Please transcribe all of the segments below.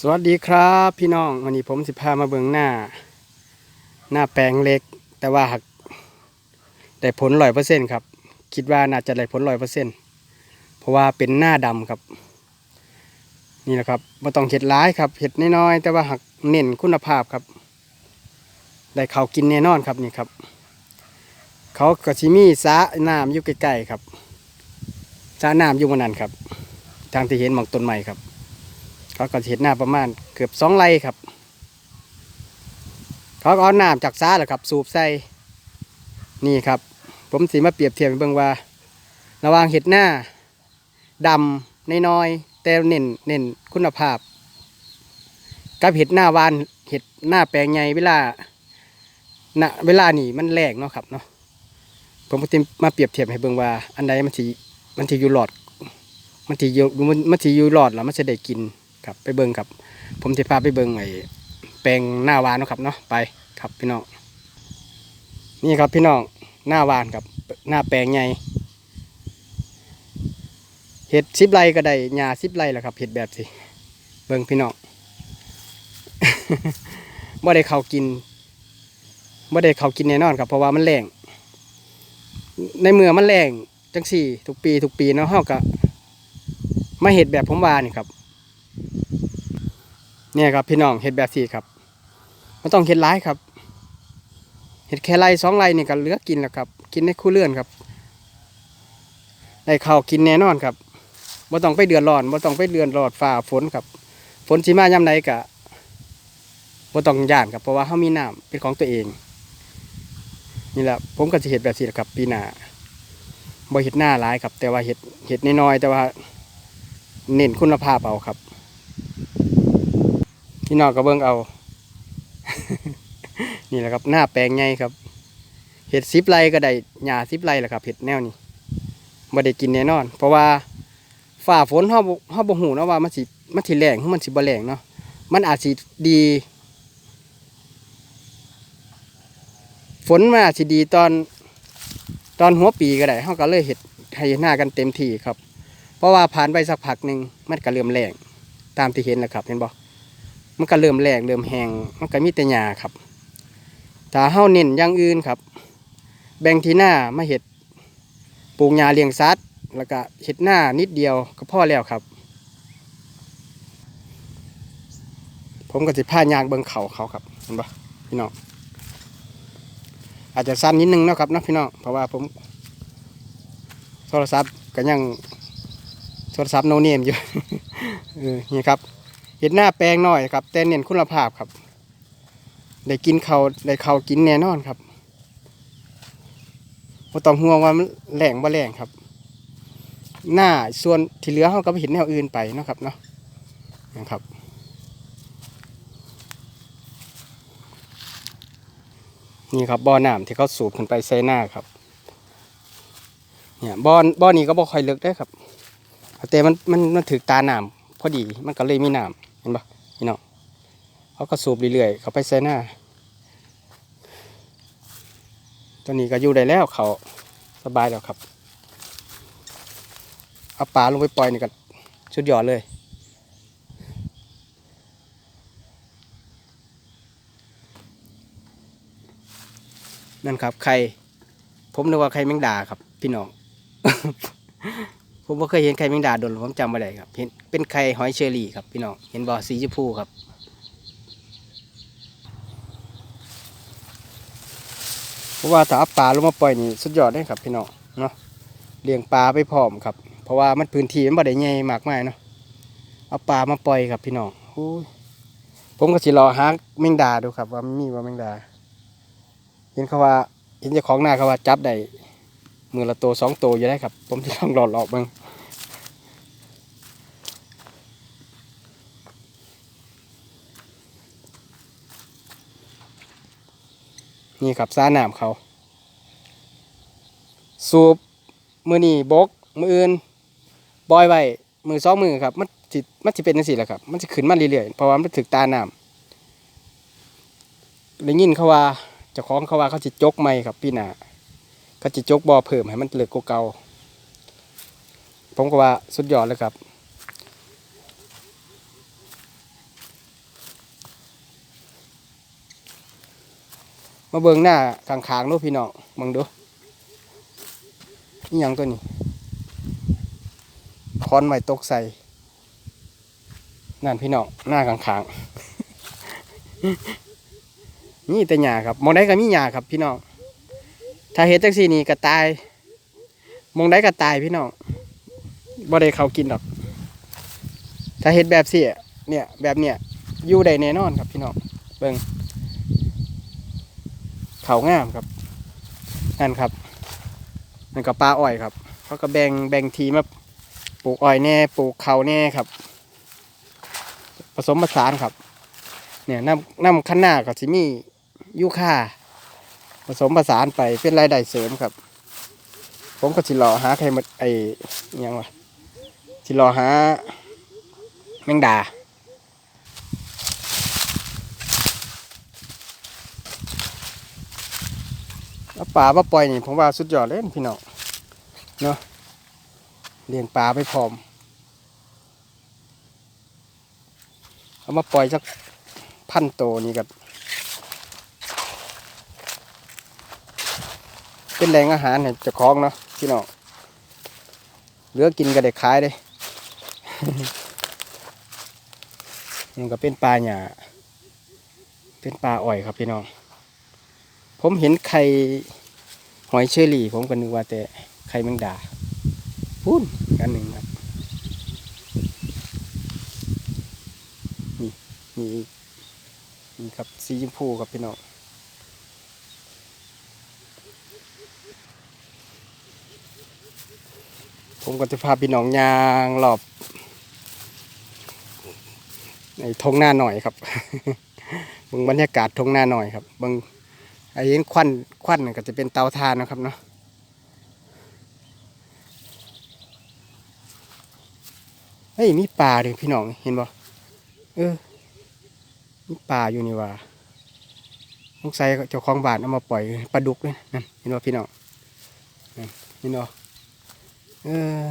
สวัสดีครับพี่น้องวันนี้ผมสิพามาเบิ่งหน้า หน้าแปลงเล็ก แต่ว่าหักได้ผลร้อยเปอร์เซ็นครับ คิดว่าน่าจะได้ผลร้อยเปอร์เซ็นเพราะว่าเป็นหน้าดำครับ นี่แหละครับไม่ต้องเห็ดร้ายครับเห็ดน้อยๆแต่ว่าหักเน้นคุณภาพครับ ได้เขากินแน่นอนครับนี่ครับ เขาก็ชิมีสะน้ำอยู่ใกล้ๆครับสะน้ำอยู่บนนั้นครับ ทางที่เห็นหมองต้นใหม่ครับ เขาก็เห็ดหน้าประมาณเกือบสองไร่ครับ เขาก็เอาน้ำจากซ้าแหละครับ สูบใส่นี่ครับ ผมสีมาเปรียบเทียบให้เบิ่งว่า ระวางเห็ดหน้าดำน้อยแต่เน้นเน้นคุณภาพ กับเห็ดหน้าวานเห็ดหน้าแปลงใหญ่เวลาณเวลานี่มันแรงเนาะครับเนาะผมก็สิมาเปรียบเทียบให้เบิ่งว่า อันใดมันสิมันสิอยู่หลอด มันสิอยู่มันมันสิอยู่หลอดแล้วมันจะได้กิน ครับไปเบิ่งครับ ผมจะพาไปเบิ่งไอ้แปลงหน้าวานนะครับเนาะไปครับพี่น้องนี่ครับพี่น้องหน้าวานครับหน้าแปลงใหญ่เห็ดสิบไรก็ได้หญ้าสิบไรแหละครับเห็ดแบบสิเบิ่งพี่น้องบ่ได้เขากินบ่ได้เขากินแน่นอนครับเพราะว่ามันแรงในเมื่อมันแรงจังสี่ทุกปีทุกปีเนาะเฮาก็มาเห็ดแบบผมว่านี่ครับ เนี่ยครับพี่น้องเห็ดแบบสี่ครับมันต้องเห็ดร้ายครับเห็ดแค่ไรสองไรนี่ก็เหลือกินแล้วครับ กินในคู่เลื่อนครับได้ข้าวกินแน่นอนครับบ่ต้องไปเดือดร้อนบ่ต้องไปเดือดร้อนฝ่าฝนครับ ฝนสิมายามใดกะบ่ต้องย่านครับเพราะว่าเฮามีน้ำเป็นของตัวเองนี่แหละผมก็จะเห็ดแบบสี่แหละครับ ปีหน้าบ่เห็ดหน้าร้ายครับ แต่ว่าเห็ดเห็ดน้อยๆแต่ว่า เน้นคุณภาพเอาครับ พี่น้องก็เบิ่งเอา นี่แหละครับ หน้าแปลงไงครับ เห็ดซิปไรก็ได้หญ้าซิปไรแหละครับเห็ดแนวนี้ไม่ได้กินแน่นอน เพราะว่าฝ่าฝนเฮาบ่เฮาบ่ฮู้เนาะว่ามันสิมันสิแรงหรือมันสิบ่แรงเนาะมันอาจสิดี ฝนมันอาจสิดีตอน ตอนหัวปีก็ได้เฮาก็เลยเห็ดให้หน้ากันเต็มที่ครับ เพราะว่าผ่านไปสักพักหนึ่งมันก็เริ่มแรงตามที่เห็นแหละครับเห็นบ่ มันก็เริ่มแหลกเริ่มแห้งมันก็มีแต่หญ้าครับถ้าเฮาเน้นอย่างอื่นครับ แบ่งที่หน้ามาเห็ดปลูกหญ้าเลี้ยงสัตว์แล้วก็เห็ดหน้านิดเดียวก็พอแล้วครับ ผมก็สิพายางเบิ่งเขาเขาครับเห็นปะพี่น้องอาจจะสั้นนิดนึงเนาะครับเนาะพี่น้องเพราะว่าผมโทรศัพท์ก็ยังโทรศัพท์โนเนมอยู่เออนี่ครับ เห็ดหน้าแปลงหน่อยครับ แต่เน้นคุณภาพครับ ได้กินเขาได้เขากินแน่นอนครับบ่ต้องห่วงว่ามันแหลงบ่แหลงครับ หน้าส่วนที่เหลือเขาก็ไปเห็นแนวอื่นไปนะครับเนาะนะครับนี่ครับบ่อน้ำที่เขาสูบขึ้นไปใส่หน้าครับ เนี่ยบ่อบ่อนี้ก็บ่ค่อยลึกได้ครับแต่มันมันมันถือตาน้ำ อดี มันก็เลยมีน้ำเห็นปะพี่น้องเขาก็สูบเรื่อยๆเขาไปใส่หน้าตัวนี้ก็อยู่ได้แล้วเขาสบายแล้วครับเอาปลาลงไปปล่อยนี่ก็ชุดยอดเลยนั่นครับไข่ผมนึกว่าไข่แมงดาครับ พี่น้อง ผมบ่เคยเห็นไข่แมงดาโดนผมจำไม่ได้ครับเห็นเป็นไข่หอยเชอรี่ครับพี่น้องเห็นบ่อสีชมพูครับเพราะว่าถ้าเอาปลาลงมาปล่อยนี่สุดยอดเลยครับพี่น้องเนาะเลี้ยงปลาไปพร้อมครับ เพราะว่ามันพื้นที่มันบ่ได้ใหญ่มากมายเนาะเอาปลามาปล่อยครับพี่น้องผมก็สิรอหาแมงดาดูครับ ว่ามีว่าแมงดา เห็นเขาว่า เห็นเจ้าของหน้าเขาว่าจับได้ มือละตัวสองตัวอยู่ได้ครับ ผมจะลองหลอดหลอกมึงนี่ครับซ่าน้ำเขา สูบมือนี่บกมืออื่นบอยไว้มือสองมือครับ มันสิมันสิเป็นจังซี่แหละครับ มันจะขึ้นมาเรื่อยๆเพราะว่ามันถึกตาหน้ำได้ยินเขาว่าเจ้าของเขาว่าเขาจะจกไม่ครับพี่นา็จะจกบ่อเพิ่มให้มันเลือกกเก่าผมก็ว่าสุดยอดเลยครับมาเบิงหน้าขางๆดูพี่น้องมองดูนี่ยังตัวนี้คอนไม้ตกใส่นั่นพี่น้องหน้าขางๆนี่แต่หยาครับมองได้ก็มีหยาครับพี่น้อง ถ้าเฮ็ดจังซี่นี่ก็ตายมองได้ก็ตายพี่น้องบ่ได้เขากินดอก ถ้าเฮ็ดแบบซี่เนี่ย แบบเนี้ยอยู่ได้แน่นอนครับพี่น้องเบิ่งเขางามครับนั่นครับนั่นก็ปลาอ้อยครับเขาก็แบ่งแบ่งทีมาปลูกอ้อยแน่ปลูกเขาแน่ครับ ผสมผสานครับ เนี่ยน้ำน้ำข้างหน้าก็สิมียูคา ผสมผสานไปเป็นรายได้เสริมครับ ผมก็สิรอหาใครมาไออิหยังวะสิรอหาแมงดาเอาปลามาปล่อยนี่ผมว่าสุดยอดเลยพี่น้องเนาะเลี้ยงปลาไปพร้อม เอามาปล่อยสักพันโตนี่กับ เป็นแหล่งอาหารให้เจ้าของเนาะพี่น้องเหลือกินก็ได้ขายเลยมันก็เป็นปลาหยาเป็นปลาอ่อยครับพี่น้อง ผมเห็นไข่หอยเชอรี่ ผมก็นึกว่าแต่ไข่แมงดาพูนกันหนึ่งครับ นี่นี่ครับสีชมพูครับพี่น้อง ผมก็จะพาพี่น้องยางรอบในทงหน้าหน่อยครับบิ่งบรรยากาศทงหน้าหน่อยครับบิ่งไอ้เห็นควันควันนั่นก็จะเป็นเตาถ่านนะครับเนาะเฮ้ยมีปลาดิพี่น้องเห็นบ่เออมีปลาอยู่นี่ว่าสงสัยเจ้าของบ้านเอามาปล่อยปลาดุกเลยนั่นเห็นว่าพี่น้องเห็นว่า เออ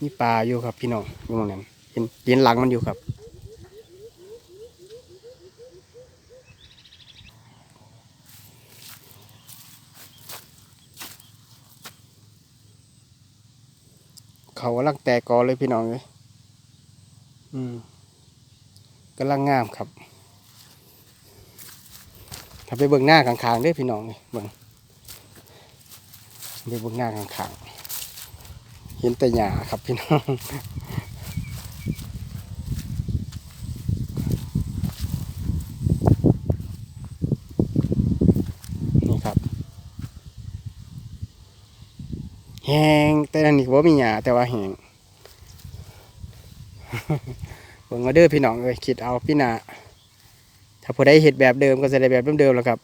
มีปลาอยู่ครับพี่น้องอยู่ตรงนั้นเห็นเห็นหลังมันอยู่ครับ เขากำลังแตกกอเลยพี่น้องเลยอืมกำลังงามครับถ้าไปเบิ่งหน้าข้างๆเด้พี่น้องนี่เบิ่งไปเบิ่งหน้าข้างๆ เห็นแต่หญ้าครับพี่น้องนี่ครับแหงแต่อันนี้ว่ามีหญ้าแต่ว่าแหงเบิ่งมาเด้อพี่น้องเลยคิดเอาพี่นาถ้าผู้ใดเห็ดแบบเดิมก็จะได้แบบเดิมๆแล้วครับ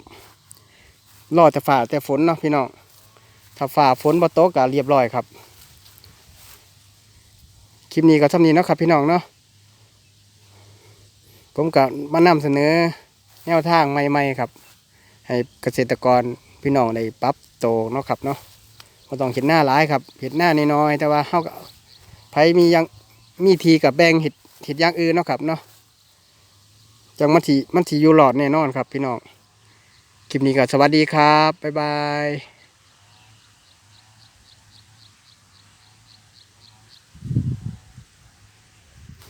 รอแต่ฝ่าแต่ฝนเนาะพี่น้องถ้าฝ่าฝนบ่ตกก็เรียบร้อยครับ คลิปนี้ก็ท่านี้เนาะครับพี่น้องเนาะผมก็มานำเสนอแนวทางใหม่ๆครับ ให้เกษตรกรพี่น้องได้ปรับโตเนาะครับเนาะก็ต้องเห็ดหน้าหลายครับเห็ดหน้าน้อยๆแต่ว่าเฮาก็ไผมียังมีทีกับแบงเห็ดเห็ดย่างอื่นเนาะครับเนาะจังมันทีมันทีอยู่หลอดแน่นอนครับ พี่น้องคลิปนี้ก็สวัสดีครับบ๊ายบาย